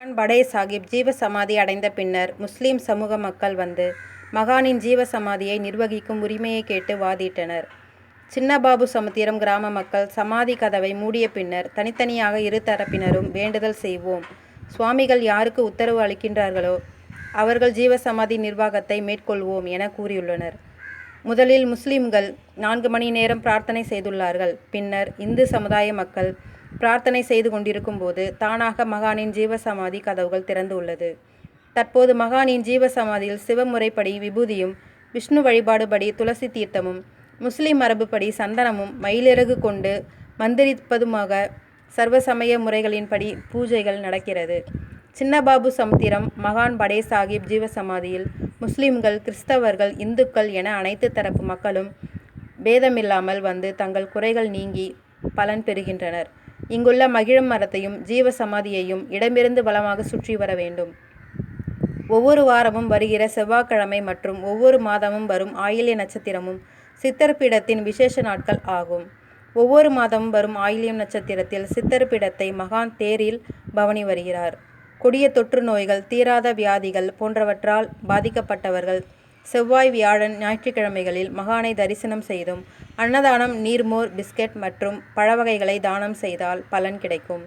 மகான் படே சாஹிப் ஜீவசமாதி அடைந்த பின்னர் முஸ்லீம் சமூக மக்கள் வந்து மகானின் ஜீவசமாதியை நிர்வகிக்கும் உரிமையை கேட்டு வாதிட்டனர். சின்னபாபு சமுத்திரம் கிராம மக்கள் சமாதி கதவை மூடிய பின்னர் தனித்தனியாக இரு தரப்பினரும் வேண்டுதல் செய்வோம் சுவாமிகள் யாருக்கு உத்தரவு அளிக்கின்றார்களோ அவர்கள் ஜீவசமாதி நிர்வாகத்தை மேற்கொள்வோம் என கூறியுள்ளனர். முதலில் முஸ்லிம்கள் நான்கு மணி நேரம் பிரார்த்தனை செய்துள்ளார்கள். பின்னர் இந்து சமுதாய மக்கள் பிரார்த்தனை செய்து கொண்டிருக்கும் போது தானாக மகானின் ஜீவசமாதி கதவுகள் திறந்து உள்ளது. தற்போது மகானின் ஜீவசமாதியில் சிவ முறைப்படி விபூதியும் விஷ்ணு வழிபாடுபடி துளசி தீர்த்தமும் முஸ்லிம் மரபுப்படி சந்தனமும் மயிலிறகு கொண்டு மந்திரிப்பதுமாக சர்வ சமய முறைகளின்படி பூஜைகள் நடக்கிறது. சின்னபாபு சமுத்திரம் மகான் படே சாஹிப் ஜீவசமாதியில் முஸ்லிம்கள் கிறிஸ்தவர்கள் இந்துக்கள் என அனைத்து தரப்பு மக்களும் பேதமில்லாமல் வந்து தங்கள் குறைகள் நீங்கி பலன் பெறுகின்றனர். இங்குள்ள மகிழம் மரத்தையும் ஜீவசமாதியையும் இடமிருந்து வளமாக சுற்றி வர வேண்டும். ஒவ்வொரு வாரமும் வருகிற செவ்வாய்க்கிழமை மற்றும் ஒவ்வொரு மாதமும் வரும் ஆயில்ய நட்சத்திரமும் சித்தர் பீடத்தின் விசேஷ நாட்கள் ஆகும். ஒவ்வொரு மாதமும் வரும் ஆயில்யம் நட்சத்திரத்தில் சித்தர் பீடத்தை மகான் தேரில் பவனி வருகிறார். கொடிய தொற்று நோய்கள் தீராத வியாதிகள் போன்றவற்றால் பாதிக்கப்பட்டவர்கள் செவ்வாய் வியாழன் ஞாயிற்றுக்கிழமைகளில் மகானை தரிசனம் செய்தும் அன்னதானம் நீர்மோர் பிஸ்கட் மற்றும் பழவகைகளை தானம் செய்தால் பலன் கிடைக்கும்.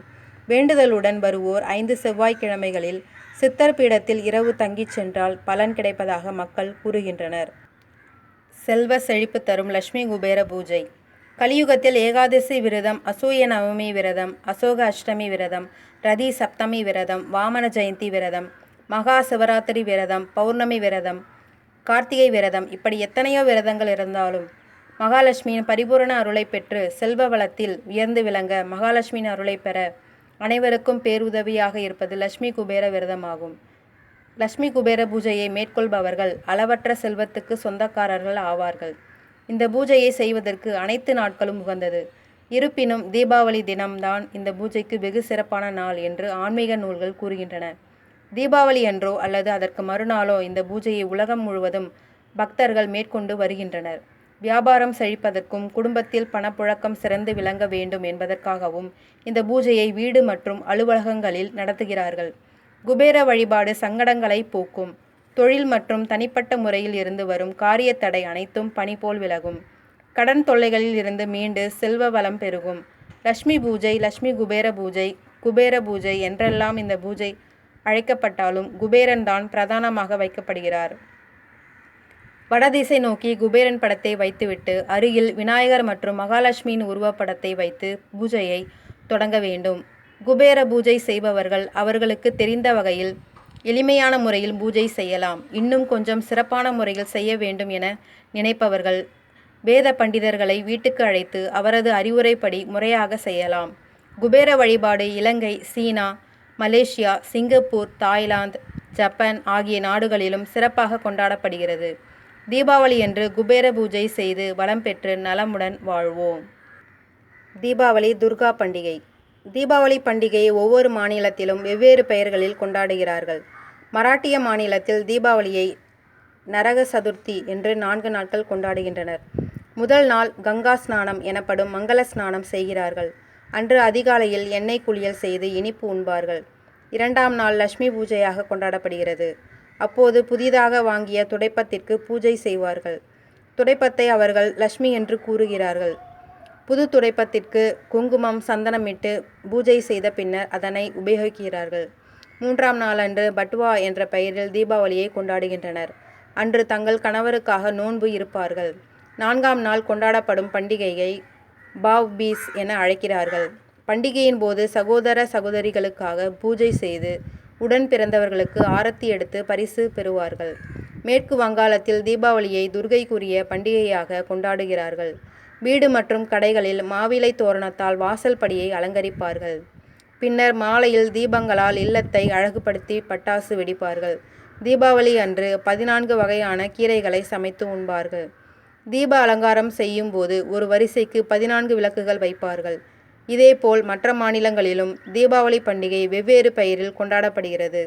வேண்டுதலுடன் வருவோர் ஐந்து செவ்வாய்க்கிழமைகளில் சித்தர் பீடத்தில் இரவு தங்கிச் சென்றால் பலன் கிடைப்பதாக மக்கள் கூறுகின்றனர். செல்வ செழிப்பு தரும் லட்சுமி குபேர பூஜை கலியுகத்தில் ஏகாதசி விரதம் அசூய நவமி விரதம் அசோக அஷ்டமி விரதம் ரதி சப்தமி விரதம் வாமன ஜெயந்தி விரதம் மகா சிவராத்திரி விரதம் பௌர்ணமி விரதம் கார்த்திகை விரதம் இப்படி எத்தனையோ விரதங்கள் இருந்தாலும் மகாலட்சுமியின் பரிபூரண அருளை பெற்று செல்வ வளத்தில் உயர்ந்து விளங்க மகாலட்சுமியின் அருளை பெற அனைவருக்கும் பேருதவியாக இருப்பது லட்சுமி குபேர விரதமாகும். லட்சுமி குபேர பூஜையை மேற்கொள்பவர்கள் அளவற்ற செல்வத்துக்கு சொந்தக்காரர்கள் ஆவார்கள். இந்த பூஜையை செய்வதற்கு அனைத்து நாட்களும் உகந்தது. இருப்பினும் தீபாவளி தினம்தான் இந்த பூஜைக்கு வெகு சிறப்பான நாள் என்று ஆன்மீக நூல்கள் கூறுகின்றன. தீபாவளியன்றோ அல்லது அதற்கு மறுநாளோ இந்த பூஜையை உலகம் முழுவதும் பக்தர்கள் மேற்கொண்டு வருகின்றனர். வியாபாரம் செழிப்பதற்கும் குடும்பத்தில் பணப்புழக்கம் சிறந்து விளங்க வேண்டும் என்பதற்காகவும் இந்த பூஜையை வீடு மற்றும் அலுவலகங்களில் நடத்துகிறார்கள். குபேர வழிபாடு சங்கடங்களை போக்கும். தொழில் மற்றும் தனிப்பட்ட முறையில் இருந்து வரும் காரியத்தடை அனைத்தும் பனி போல் விலகும். கடன் தொல்லைகளில் இருந்து மீண்டு செல்வ வளம் பெருகும். லட்சுமி பூஜை லக்ஷ்மி குபேர பூஜை குபேர பூஜை என்றெல்லாம் இந்த பூஜை அழைக்கப்பட்டாலும் குபேரன் தான் பிரதானமாக வைக்கப்படுகிறார். வடதிசை நோக்கி குபேரன் படத்தை வைத்துவிட்டு அருகில் விநாயகர் மற்றும் மகாலட்சுமியின் உருவப்படத்தை வைத்து பூஜையை தொடங்க வேண்டும். குபேர பூஜை செய்பவர்கள் அவர்களுக்கு தெரிந்த வகையில் எளிமையான முறையில் பூஜை செய்யலாம். இன்னும் கொஞ்சம் சிறப்பான முறையில் செய்ய வேண்டும் என நினைப்பவர்கள் வேத பண்டிதர்களை வீட்டுக்கு அழைத்து அவரது அறிவுரைப்படி முறையாக செய்யலாம். குபேர வழிபாடு Ilangai China Malaysia Singapore Thailand Japan ஆகிய நாடுகளிலும் சிறப்பாக கொண்டாடப்படுகிறது. தீபாவளியன்று குபேர பூஜை செய்து வளம் பெற்று நலமுடன் வாழ்வோம். தீபாவளி துர்கா பண்டிகை தீபாவளி பண்டிகையை ஒவ்வொரு மாநிலத்திலும் வெவ்வேறு பெயர்களில் கொண்டாடுகிறார்கள். மராட்டிய மாநிலத்தில் தீபாவளியை நரக சதுர்த்தி என்று நான்கு நாட்கள் கொண்டாடுகின்றனர். முதல் நாள் கங்கா ஸ்நானம் எனப்படும் மங்கள ஸ்நானம் செய்கிறார்கள். அன்று அதிகாலையில் எண்ணெய் குளியல் செய்து இனிப்பு உண்பார்கள். இரண்டாம் நாள் லட்சுமி பூஜையாக கொண்டாடப்படுகிறது. அப்போது புதிதாக வாங்கிய துடைப்பத்திற்கு பூஜை செய்வார்கள். துடைப்பத்தை அவர்கள் லட்சுமி என்று கூறுகிறார்கள். புது துடைப்பத்திற்கு குங்குமம் சந்தனமிட்டு பூஜை செய்த பின்னர் அதனை உபயோகிக்கிறார்கள். மூன்றாம் நாளன்று பட்வா என்ற பெயரில் தீபாவளியை கொண்டாடுகின்றனர். அன்று தங்கள் கணவருக்காக நோன்பு இருப்பார்கள். நான்காம் நாள் கொண்டாடப்படும் பண்டிகையை பாவ் பீஸ் என அழைக்கிறார்கள். பண்டிகையின் போது சகோதர சகோதரிகளுக்காக பூஜை செய்து உடன் பிறந்தவர்களுக்கு ஆரத்தி எடுத்து பரிசு பெறுவார்கள். மேற்கு வங்காளத்தில் தீபாவளியை துர்கைக்குரிய பண்டிகையாக கொண்டாடுகிறார்கள். வீடு மற்றும் கடைகளில் மாவிலை தோரணத்தால் வாசல் படியை அலங்கரிப்பார்கள். பின்னர் மாலையில் தீபங்களால் இல்லத்தை அழகுபடுத்தி பட்டாசு வெடிப்பார்கள். தீபாவளி அன்று பதினான்கு வகையான கீரைகளை சமைத்து உண்பார்கள். தீப அலங்காரம் செய்யும் போது ஒரு வரிசைக்கு பதினான்கு விளக்குகள் வைப்பார்கள். இதேபோல் மற்ற மாநிலங்களிலும் தீபாவளி பண்டிகை வெவ்வேறு பெயரில் கொண்டாடப்படுகிறது.